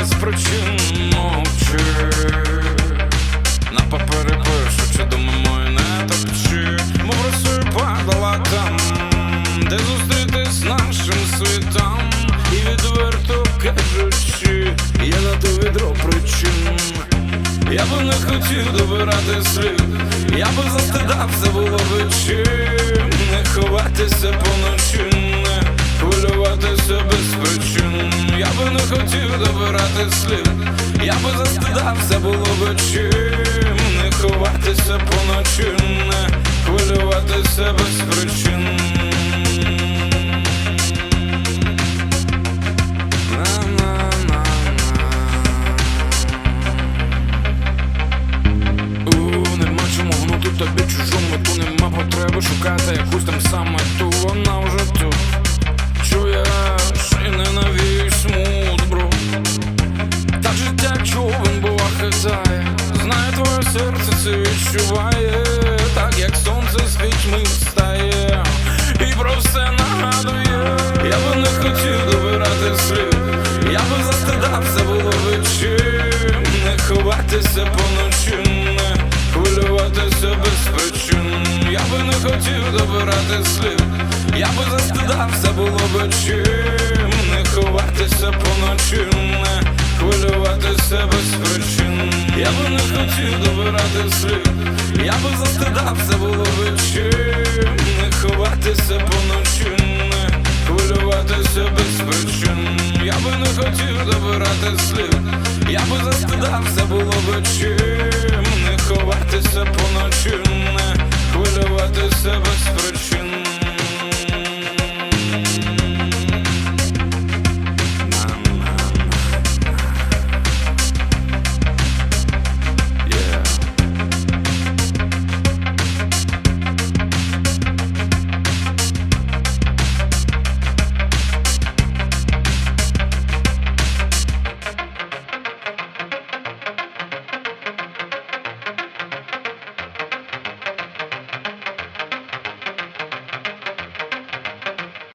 причин мовчи. На папері пишу, чи думи мої не топчи. Мов росою падала там, де зустрітись нашим світом. І відверто кажучи, я на то відро причин. Я би не хотів добирати слів, я би застидався, було би би не хотів добирати слів, я би застидався, було би чим. Не ховатися поночі, не хвилюватися без причин. Тобі чужому, ту нема потреби шукати якусь там саме ту, вона вже тут човен Знає твоє серце це відчуває. Так як сонце з пітьми встає. І про все нагадує. Я би не хотів добирати слів. Я би застидався, було чим. Не ховатися поночі, не хвилюватися без причин. Я би не хотів добирати слів. Я би застидався, було чим. Не ховатися поночі, Я би не хотів добирати сил, Я би застидався, було чим. Не ховатися поночі, не хвилюватися без причин. Я би не хотів добирати слів Я би застидався, було би